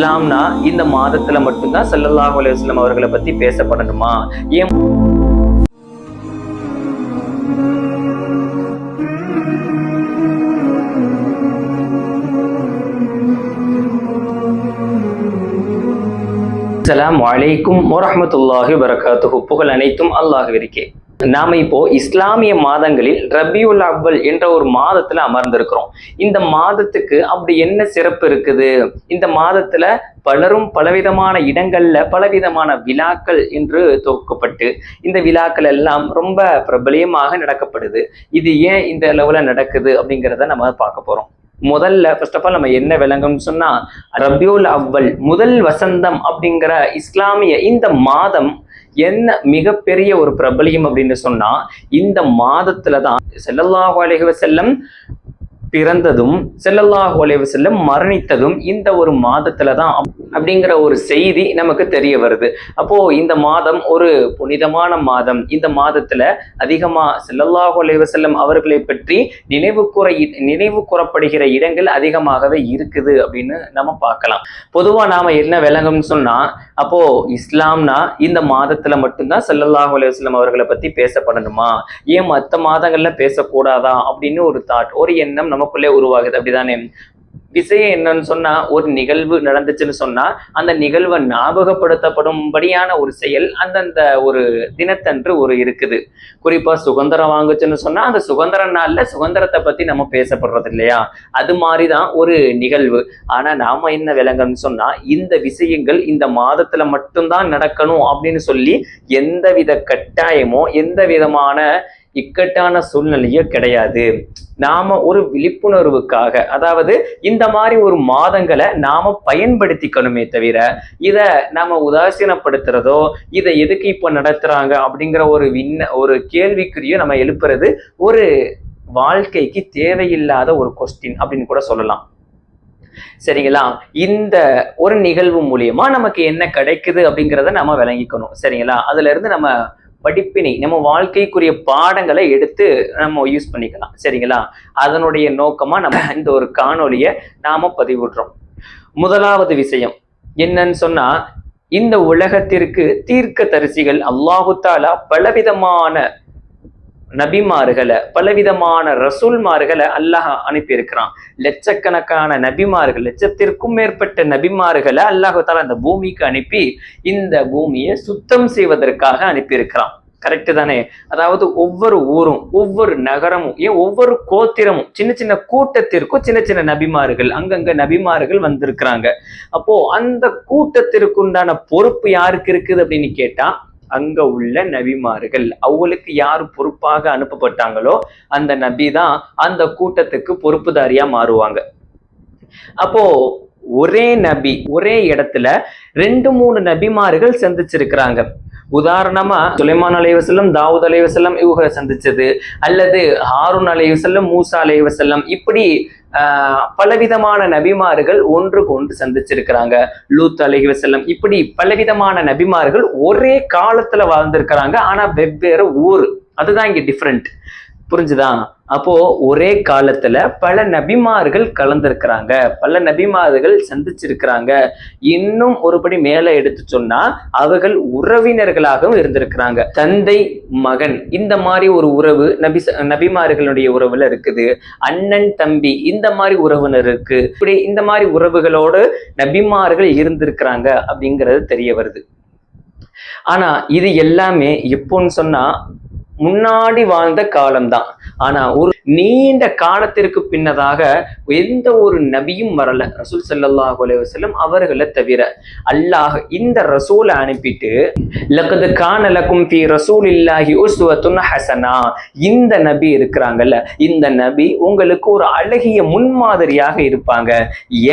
இஸ்லாம்னா இந்த மாதத்துல மட்டும்தான் ஸல்லல்லாஹு அலுவலம் அவர்களை பத்தி பேசப்படணுமா? ஏன் அஸ்ஸலாமு வலைக்கும் வரமத்துல்லாஹி வரகாத்துஹு புகழ் அனைத்தும் அல்லாஹ் அல்லாஹ்விற்கே. நாம இப்போ இஸ்லாமிய மாதங்களில் ரபியுல் அவ்வல் என்ற ஒரு மாதத்துல அமர்ந்திருக்கிறோம். இந்த மாதத்துக்கு அப்படி என்ன சிறப்பு இருக்குது? இந்த மாதத்துல பலரும் பலவிதமான இடங்கள்ல பலவிதமான விழாக்கள் என்று தொகுக்கப்பட்டு இந்த விழாக்கள் எல்லாம் ரொம்ப பிரபலியமாக நடக்கப்படுது. இது ஏன் இந்த அளவுல நடக்குது அப்படிங்கிறத நம்ம பார்க்க போறோம். முதல்ல ஃபர்ஸ்ட் ஆஃப் ஆல் நம்ம என்ன விளங்கணும்னு சொன்னா ரபியுல் அவ்வல் முதல் வசந்தம் அப்படிங்கிற இஸ்லாமிய இந்த மாதம் என்ன மிகப்பெரிய ஒரு பிரபலியம் அப்படின்னு சொன்னா இந்த மாதத்துல தான் ஸல்லல்லாஹு அலைஹி பிறந்ததும் செல்லல்லாஹ் ஒலைவு செல்லும் மரணித்ததும் இந்த ஒரு மாதத்துல தான் அப்படிங்கிற ஒரு செய்தி நமக்கு தெரிய வருது. அப்போ இந்த மாதம் ஒரு புனிதமான மாதம். இந்த மாதத்துல அதிகமா செல்லல்லாஹ் ஒலைவு செல்லும் அவர்களை பற்றி நினைவு கூற நினைவு கூறப்படுகிற இடங்கள் அதிகமாகவே இருக்குது அப்படின்னு நம்ம பார்க்கலாம். பொதுவா நாம என்ன விளங்கும்னு சொன்னா அப்போ இஸ்லாம்னா இந்த மாதத்துல மட்டும்தான் செல்லல்லாஹ் ஒலைவு செல்லம் அவர்களை பத்தி பேசப்படணுமா? ஏன் மற்ற மாதங்கள்ல பேசக்கூடாதா? அப்படின்னு ஒரு தாட் ஒரு எண்ணம் நமக்குள்ளே உருவாகுது. அப்படிதானே? விஷயம் என்னன்னு சொன்னா ஒரு நிகழ்வு நடந்துச்சுன்னு சொன்னா அந்த நிகழ்வை ஞாபகப்படுத்தப்படும்படியான ஒரு செயல் அந்தந்த ஒரு தினத்தன்று ஒரு இருக்குது. குறிப்பா சுதந்திரம் வாங்குச்சுன்னு சொன்னா அந்த சுதந்திர நாள்ல சுதந்திரத்தை பத்தி நம்ம பேசப்படுறது இல்லையா அது மாதிரிதான் ஒரு நிகழ்வு. ஆனா நாம என்ன விளங்கன்னு சொன்னா இந்த விஷயங்கள் இந்த மாதத்துல மட்டும்தான் நடக்கணும் அப்படின்னு சொல்லி எந்த வித கட்டாயமோ எந்த விதமான இக்கட்டான சூழ்நிலையோ கிடையாது. நாம ஒரு விழிப்புணர்வுக்காக அதாவது இந்த மாதிரி ஒரு மாதங்களை நாம பயன்படுத்திக்கணுமே தவிர இத நாம உதாசீனப்படுத்துறதோ இதை எதுக்கு இப்ப நடத்துறாங்க அப்படிங்கிற ஒரு விண்ண ஒரு கேள்விக்குறியோ நம்ம எழுப்புறது ஒரு வாழ்க்கைக்கு தேவையில்லாத ஒரு கொஸ்டின் அப்படின்னு கூட சொல்லலாம். சரிங்களா? இந்த ஒரு நிகழ்வு மூலியமா நமக்கு என்ன கிடைக்குது அப்படிங்கிறத நம்ம விளங்கிக்கணும். சரிங்களா? அதுல இருந்து நம்ம படிப்பினை நம்ம வாழ்க்கைக்குரிய பாடங்களை எடுத்து நம்ம யூஸ் பண்ணிக்கலாம். சரிங்களா? அதனுடைய நோக்கமா நம்ம இந்த ஒரு காணொலியை நாம பதிவிடுறோம். முதலாவது விஷயம் என்னன்னு சொன்னா இந்த உலகத்திற்கு தீர்க்க தரிசிகள் அல்லாஹு தாலா பலவிதமான நபிமார்களை பலவிதமான ரசூல்மார்களை அல்லாஹ் அனுப்பியிருக்கிறான். லட்சக்கணக்கான நபிமார்கள் லட்சத்திற்கும் மேற்பட்ட நபிமார்களை அல்லாஹு தாலா அந்த பூமிக்கு அனுப்பி இந்த பூமியை சுத்தம் செய்வதற்காக அனுப்பியிருக்கிறான். கரெக்டு தானே? அதாவது ஒவ்வொரு ஊரும் ஒவ்வொரு நகரமும் ஏன் ஒவ்வொரு கோத்திரமும் சின்ன சின்ன கூட்டத்திற்கும் சின்ன சின்ன நபிமார்கள் அங்கங்க நபிமார்கள் வந்திருக்கிறாங்க. அப்போ அந்த கூட்டத்திற்குண்டான பொறுப்பு யாருக்கு இருக்குது அப்படின்னு கேட்டா அங்க உள்ள நபிமார்கள். அவங்களுக்கு யார் பொறுப்பாக அனுப்பப்பட்டாங்களோ அந்த நபி தான் அந்த கூட்டத்துக்கு பொறுப்புதாரியா மாறுவாங்க. அப்போ ஒரே நபி ஒரே இடத்துல ரெண்டு மூணு நபிமார்கள் சந்திச்சிருக்கிறாங்க. உதாரணமா சுலைமான் அலைவசல்லம் தாவூத் அலைவசல்லம் இவங்க சந்திச்சது அல்லது ஹாரூன் அலைவசல்லம் மூசா அலைவசல்லம் இப்படி பலவிதமான நபிமார்கள் ஒன்றுக்கு ஒன்று சந்திச்சிருக்கிறாங்க. லூத் அலஹி வசல்லம் இப்படி பலவிதமான நபிமார்கள் ஒரே காலத்துல வாழ்ந்திருக்கிறாங்க. ஆனா வெவ்வேறு ஊர். அதுதான் இங்க டிஃப்ரெண்ட் புரிஞ்சுதா? அப்போ ஒரே காலத்துல பல நபிமார்கள் கலந்திருக்கிறாங்க. பல நபிமார்கள் சந்திச்சிருக்கிறாங்க. இன்னும் ஒருபடி மேல எடுத்து சொன்னா அவர்கள் உறவினர்களாகவும் இருந்திருக்கிறாங்க. தந்தை மகன் இந்த மாதிரி ஒரு உறவு நபி நபிமார்களுடைய உறவுல இருக்குது. அண்ணன் தம்பி இந்த மாதிரி உறவினர் இருக்கு. இப்படி இந்த மாதிரி உறவுகளோடு நபிமார்கள் இருந்திருக்கிறாங்க அப்படிங்கிறது தெரிய வருது. ஆனா இது எல்லாமே எப்போன்னு சொன்னா முன்னாடி வாழ்ந்த காலம்தான். ஆனா ஒரு நீண்ட காலத்திற்கு பின்னதாக எந்த ஒரு நபியும் வரல. ரசூல் சல்லாஹ் செல்லும் அவர்களை தவிர. அல்லாஹ் இந்த ரசூலை அனுப்பிட்டு லக்கது கானலக்கும் ஃபி ரசூல் இல்லாஹி உஸ்வத்துன் ஹசனா. இந்த நபி இருக்கிறாங்கல்ல இந்த நபி உங்களுக்கு ஒரு அழகிய முன்மாதிரியாக இருப்பாங்க.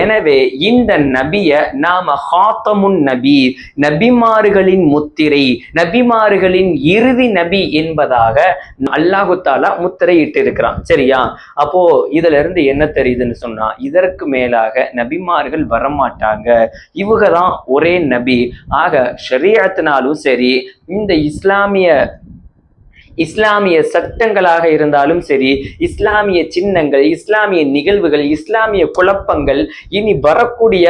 எனவே இந்த நபிய நாம ஹாத்தமுன் நபி நபிமார்களின் முத்திரை நபிமார்களின் இறுதி நபி என்பதாக அல்லாஹு தாலா முத்திரையிட்டு இருக்கிறான் சரியா? அப்போ இதுல இருந்து என்ன தெரியுதுன்னு சொன்னா இதற்கு மேலாக நபிமார்கள் வரமாட்டாங்க. இவங்க தான் ஒரே நபி. ஆக ஷரியத்தினாலும் சரி இந்த இஸ்லாமிய இஸ்லாமிய சட்டங்களாக இருந்தாலும் சரி இஸ்லாமிய சின்னங்கள் இஸ்லாமிய நிகழ்வுகள் இஸ்லாமிய குழப்பங்கள் இனி வரக்கூடிய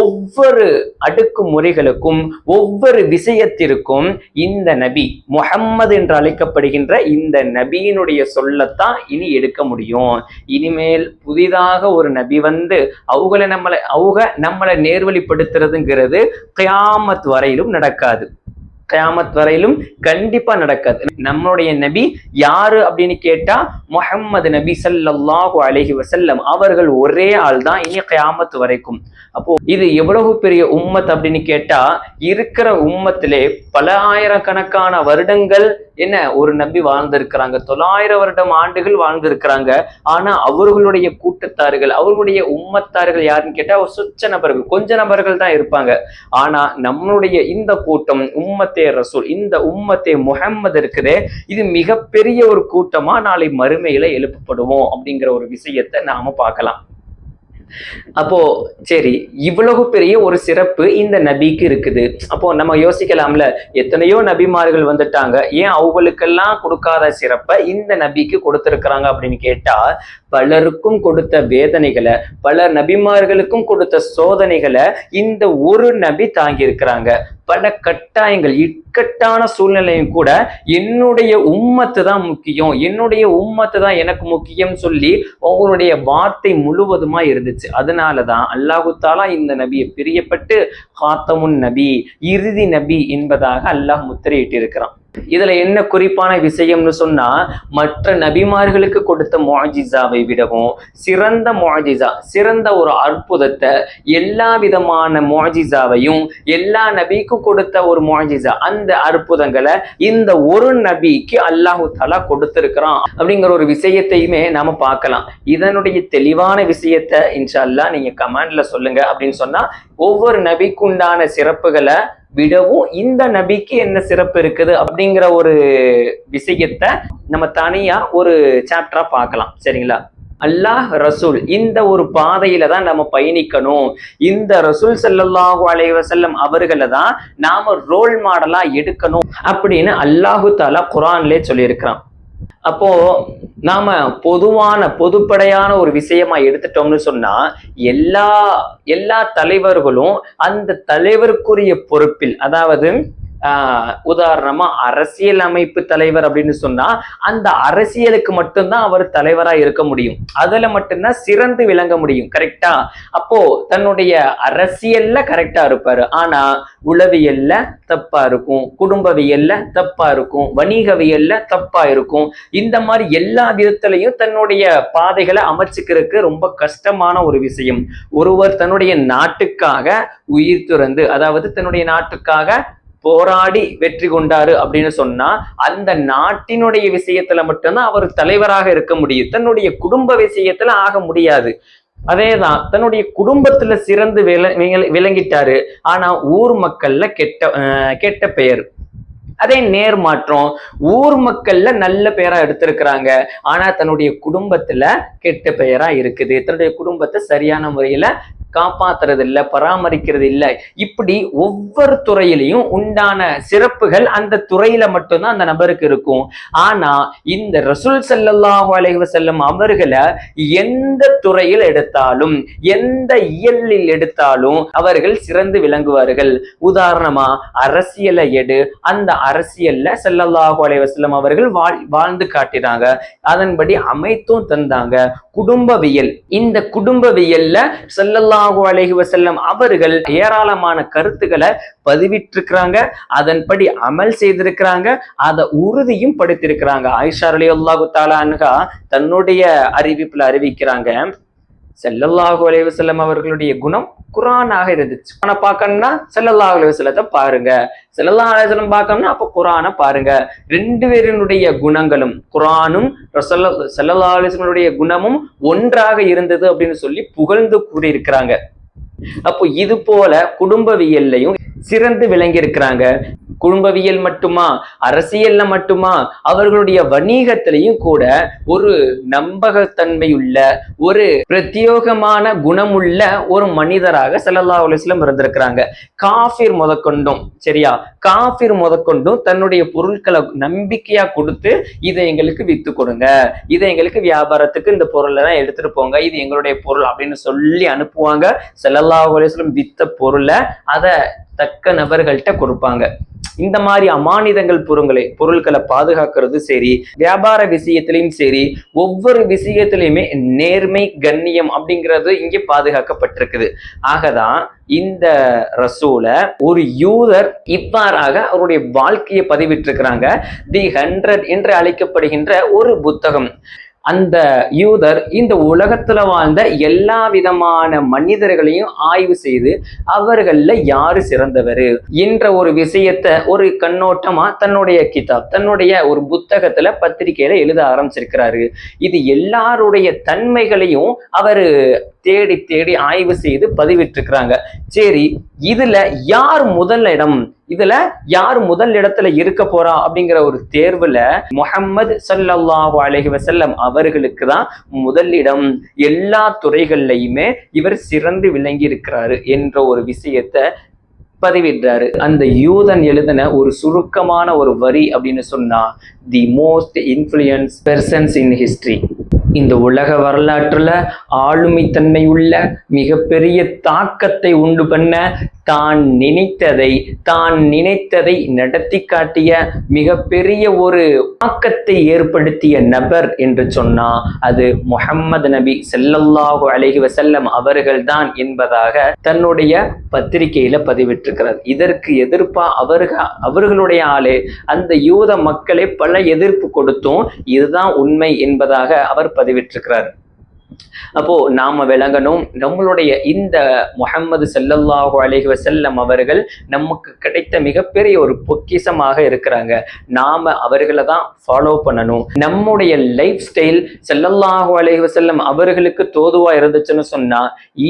ஒவ்வொரு அடுக்குமுறைகளுக்கும் ஒவ்வொரு விஷயத்திற்கும் இந்த நபி முகம்மது என்று அழைக்கப்படுகின்ற இந்த நபியினுடைய சொல்லத்தான் இனி எடுக்க முடியும். இனிமேல் புதிதாக ஒரு நபி வந்து அவங்கள நம்மளை அவங்க நம்மளை நேர்வழிப்படுத்துறதுங்கிறது கியாமத் வரையிலும் நடக்காது. கயாமத் வரையிலும் கண்டிப்பா நடக்காது. நம்மளுடைய நபி யாரு அப்படின்னு கேட்டா முஹம்மது நபி சல்லாஹு அலஹி வசல்லம் அவர்கள் ஒரே ஆள் தான் இனி கயாமத் வரைக்கும். அப்போ இது எவ்வளவு பெரிய உம்மத் அப்படின்னு கேட்டா இருக்கிற உம்மத்திலே பல ஆயிரக்கணக்கான வருடங்கள் என்ன ஒரு நபி வாழ்ந்திருக்கிறாங்க. தொள்ளாயிரம் வருடம் ஆண்டுகள் வாழ்ந்திருக்கிறாங்க. ஆனா அவர்களுடைய கூட்டத்தார்கள் அவர்களுடைய உம்மத்தார்கள் யாருன்னு கேட்டா ஒரு சொச்ச நபர்கள் கொஞ்ச நபர்கள் தான் இருப்பாங்க. ஆனா நம்மளுடைய இந்த கூட்டம் உம்மத்தை ரசூல். இந்த உம்மத்தே முகம்மது இருக்குதே இது மிகப்பெரிய ஒரு கூட்டமா நாளை மறுமையில எழுப்பப்படுவோம் அப்படிங்கிற ஒரு விஷயத்தை நாம பார்க்கலாம். அப்போ சரி இவ்வளவு பெரிய ஒரு சிறப்பு இந்த நபிக்கு இருக்குது. அப்போ நம்ம யோசிக்கலாம்ல எத்தனையோ நபிமார்கள் வந்துட்டாங்க ஏன் அவங்களுக்கெல்லாம் கொடுக்காத சிறப்பை இந்த நபிக்கு கொடுத்திருக்கிறாங்க அப்படின்னு கேட்டா பலருக்கும் கொடுத்த வேதனைகளை பல நபிமார்களுக்கும் கொடுத்த சோதனைகளை இந்த ஒரு நபி தாங்கி இருக்கிறாங்க பல கட்டாயங்கள் இக்கட்டான சூழ்நிலையும் கூட என்னுடைய உம்மத்து தான் முக்கியம். என்னுடைய உம்மத்து தான் எனக்கு முக்கியம் சொல்லி அவங்களுடைய வார்த்தை முழுவதுமா இருந்துச்சு. அதனால தான் அல்லாஹுத்தாலா இந்த நபியை பிரியப்பட்டு காத்தமுன் நபி இறுதி நபி என்பதாக அல்லாஹ் முத்திரையிட்டு இருக்கிறான் இதுல என்ன குறிப்பான விஷயம்னு சொன்னா மற்ற நபிமார்களுக்கு கொடுத்த மொஜிசாவை விடவும் சிறந்த மொஜிசா சிறந்த ஒரு அற்புதத்தை எல்லா விதமான மொஜிசாவையும் எல்லா நபிக்கும் கொடுத்த ஒரு மொஜிசா அந்த அற்புதங்களை இந்த ஒரு நபிக்கு அல்லாஹு தலா கொடுத்திருக்கிறான் அப்படிங்கிற ஒரு விஷயத்தையுமே நாம பார்க்கலாம். இதனுடைய தெளிவான விஷயத்தை இன்ஷா அல்லாஹ் நீங்க கமெண்ட்ல சொல்லுங்க அப்படின்னு சொன்னா ஒவ்வொரு நபிக்குண்டான சிறப்புகளை விடவும் இந்த நபிக்கு என்ன சிறப்பு இருக்குது அப்படிங்கிற ஒரு விஷயத்தை நம்ம தனியா ஒரு சாப்டரா பார்க்கலாம். சரிங்களா? அல்லாஹ் ரசூல் இந்த ஒரு பாதையில தான் நம்ம பயணிக்கணும். இந்த ரசூல் செல்லல்லாஹு அலைவசல்லம் அவர்களை தான் நாம ரோல் மாடலா எடுக்கணும் அப்படின்னு அல்லாஹு தாலா குரான்லே சொல்லியிருக்கிறான். அப்போ நாம பொதுவான பொதுப்படையான ஒரு விஷயமா எடுத்துட்டோம்னு சொன்னா எல்லா எல்லா தலைவர்களும் அந்த தலைவருக்குரிய பொறுப்பில் அதாவது உதாரணமா அரசியல் அமைப்பு தலைவர் அப்படின்னு சொன்னா அந்த அரசியலுக்கு மட்டும்தான் அவர் தலைவரா இருக்க முடியும். அதுல மட்டும்தான் சிறந்து விளங்க முடியும் கரெக்டா அப்போ தன்னுடைய அரசியல்ல கரெக்டா இருப்பாரு. ஆனா உளவியல்ல தப்பா இருக்கும் குடும்பவியல்ல தப்பா இருக்கும் வணிகவியல்ல தப்பா இருக்கும். இந்த மாதிரி எல்லா விதத்திலையும் தன்னுடைய பாதைகளை அமைச்சுக்கிறதுக்கு ரொம்ப கஷ்டமான ஒரு விஷயம். ஒருவர் தன்னுடைய நாட்டுக்காக உயிர் துறந்து அதாவது தன்னுடைய நாட்டுக்காக போராடி வெற்றி கொண்டாரு அப்படின்னு சொன்னா அந்த நாட்டினுடைய விஷயத்துல மட்டும்தான் அவர் தலைவராக இருக்க முடியும். தன்னுடைய குடும்ப விஷயத்துல ஆக முடியாது. அதேதான் தன்னுடைய குடும்பத்துல சிறந்து விள விளங்கிட்டாரு. ஆனா ஊர் மக்கள்ல கெட்ட அஹ் கெட்ட பெயர் அதே நேர்மாற்றம். ஊர் மக்கள்ல நல்ல பெயரா எடுத்திருக்கிறாங்க. ஆனா தன்னுடைய குடும்பத்துல கெட்ட பெயரா இருக்குது. தன்னுடைய குடும்பத்தை சரியான முறையில காப்பாத்துறது இல்ல பராமரிக்கிறது இல்ல இப்படி ஒவ்வொரு துறையிலையும் உண்டான சிறப்புகள் அந்த துறையில மட்டும்தான் அந்த நபருக்கு இருக்கும். ஆனா இந்த ரசூல் ஸல்லல்லாஹு அலைஹி செல்லும் அவர்களை எந்த துறையில் எடுத்தாலும் எந்த இயலில் எடுத்தாலும் அவர்கள் சிறந்து விளங்குவார்கள். உதாரணமா அரசியலை எடு. அந்த அரசியல்ல ஸல்லல்லாஹு அலைஹி செல்லும் அவர்கள் வாழ் வாழ்ந்து காட்டினாங்க. அதன்படி அமைத்தும் தந்தாங்க. குடும்பவியல். இந்த குடும்பவியல்ல செல்லல்லா ஸல்லல்லாஹு அலஹி வசல்லம் அவர்கள் ஏராளமான கருத்துக்களை பதிவிட்டிருக்கிறாங்க. அதன்படி அமல் செய்திருக்கிறாங்க. அதை உறுதியும் படுத்திருக்கிறாங்க. ஆயிஷா அலி அல்லாஹு தாலான்கா தன்னுடைய அறிவிப்புல அறிவிக்கிறாங்க. செல்லல்லாஹு அலைவு செல்லம் அவர்களுடைய குணம் குரானாக இருந்துச்சு. குரானை பார்க்கணும்னா செல்லல்லாஹு அலைஹி பாருங்க. செல்லல்லா அலைஹி பார்க்கணும்னா அப்ப குரானை பாருங்க. ரெண்டு பேரினுடைய குணங்களும் குரானும் ரசல்ல ஸல்லல்லாஹு குணமும் ஒன்றாக இருந்தது அப்படின்னு சொல்லி புகழ்ந்து கூறியிருக்கிறாங்க. அப்போ இது போல குடும்பவியல்லையும் சிறந்து விளங்கி இருக்கிறாங்க குடும்பவியல் மட்டுமா? அரசியல்ல மட்டுமா? அவர்களுடைய வணிகத்திலையும் கூட ஒரு நம்பகத்தன்மையுள்ள ஒரு பிரத்யோகமான குணமுள்ள ஒரு மனிதராக செல்லல்லா அலுவலம் இருந்திருக்கிறாங்க. காஃபிர் முதற்கொண்டும் சரியா? காஃபிர் முதற்கொண்டும் தன்னுடைய பொருட்களை நம்பிக்கையா கொடுத்து இதை எங்களுக்கு வித்து கொடுங்க. இதை எங்களுக்கு வியாபாரத்துக்கு இந்த பொருளை தான் எடுத்துட்டு போங்க. இது எங்களுடைய பொருள் அப்படின்னு சொல்லி அனுப்புவாங்க. செல்லல்லா அலுவலம் வித்த பொருளை அதை தக்க நபர்கள்ட்ட கொடுப்பாங்க. இந்த மாதிரி அமானிதங்கள் பொருள்களை பொருட்களை பாதுகாக்கிறது சரி வியாபார விஷயத்திலையும் சரி ஒவ்வொரு விஷயத்திலையுமே நேர்மை கண்ணியம் அப்படிங்கிறது இங்கே பாதுகாக்கப்பட்டிருக்குது. ஆகதான் இந்த ரசூல ஒரு யூதர் இவ்வாறாக அவருடைய வாழ்க்கையை பதிவிட்டிருக்கிறாங்க. தி ஹண்ட்ரட் என்று அழைக்கப்படுகின்ற ஒரு புத்தகம். அந்த யூதர் இந்த உலகத்துல வாழ்ந்த எல்லா விதமான மனிதர்களையும் ஆய்வு செய்து அவர்கள்ல யாரு சிறந்தவர்? என்ற ஒரு விஷயத்த ஒரு கண்ணோட்டமா தன்னுடைய கிதாப் தன்னுடைய ஒரு புத்தகத்துல பத்திரிகையில எழுத ஆரம்பிச்சிருக்கிறாரு. இது எல்லாருடைய தன்மைகளையும் அவர் தேடி தேடி ஆய்வு செய்து பதிவிட்டிருக்கிறாங்க. சரி இதுல யார் முதல் இடம் இதுல யார் முதல் இடத்துல இருக்க போறா அப்படிங்கிற ஒரு தேர்வுல முகம்மது சல்லாஹு அலஹி வசல்லம் அவர்களுக்கு தான் முதலிடம் எல்லா துறைகள்லையுமே இவர் சிறந்து விளங்கி இருக்கிறாரு என்ற ஒரு விஷயத்தை பதிவிடுறாரு. அந்த யூதன் எழுதின ஒரு சுருக்கமான ஒரு வரி அப்படின்னு சொன்னா the most influence persons in history இந்த உலக வரலாற்றுல ஆளுமைத்தன்மை உள்ள மிகப்பெரிய தாக்கத்தை உண்டு பண்ண தான் நினைத்ததை தான் நினைத்ததை நடத்தி காட்டிய மிகப்பெரிய ஒரு தாக்கத்தை ஏற்படுத்திய நபர் என்று சொன்னா அது முஹம்மது நபி செல்லல்லாஹு அலைஹி வசல்லம் அவர்கள்தான் என்பதாக தன்னுடைய பத்திரிகையில பதிவிட்டிருக்கிறார். இதற்கு எதிர்ப்பா அவர்கள் அவர்களுடைய ஆளு அந்த யூத மக்களே பல எதிர்ப்பு கொடுத்தும் இதுதான் உண்மை என்பதாக அவர் பதிவிட்டிருக்கிறார். அப்போ நாம விளங்கணும் நம்மளுடைய இந்த முகமது ஸல்லல்லாஹு அலைஹி வசல்லம் அவர்கள் நமக்கு கிடைத்த மிகப்பெரிய ஒரு பொக்கிஷமாக இருக்கிறாங்க. நாம அவர்களை தான் ஃபாலோ பண்ணணும். நம்முடைய லைஃப் ஸ்டைல் செல்லல்லாஹு அலைஹி வசல்லம் அவர்களுக்கு தோதுவா இருந்துச்சுன்னு சொன்னா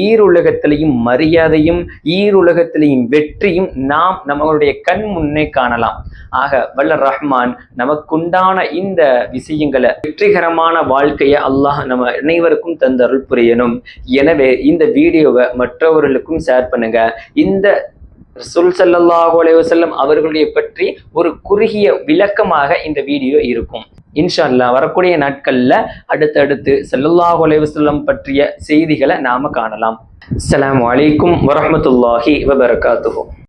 ஈருலகத்திலையும் மரியாதையும் ஈருலகத்திலையும் வெற்றியும் நாம் நம்மளுடைய கண் முன்னே காணலாம். ஆக வல்ல ரஹ்மான் நமக்குண்டான இந்த விஷயங்களை வெற்றிகரமான வாழ்க்கையை அல்லாஹ் நம்ம அனைவருக்கும் தந்தருள் புரியணும். எனவே இந்த வீடியோவை மற்றவர்களுக்கும் ஷேர் பண்ணுங்க. இந்த ரசூல் சல்லாஹூ அலைஹி வஸல்லம் அவர்களுடைய பற்றி ஒரு குறுகிய விளக்கமாக இந்த வீடியோ இருக்கும். இன்ஷால்லா வரக்கூடிய நாட்களில் அடுத்தடுத்து சல்லாஹூ அலைஹி வஸல்லம் பற்றிய செய்திகளை நாம காணலாம். அஸ்ஸலாமு அலைக்கும் வரஹ்மத்துல்லாஹி வபரகாத்துஹு.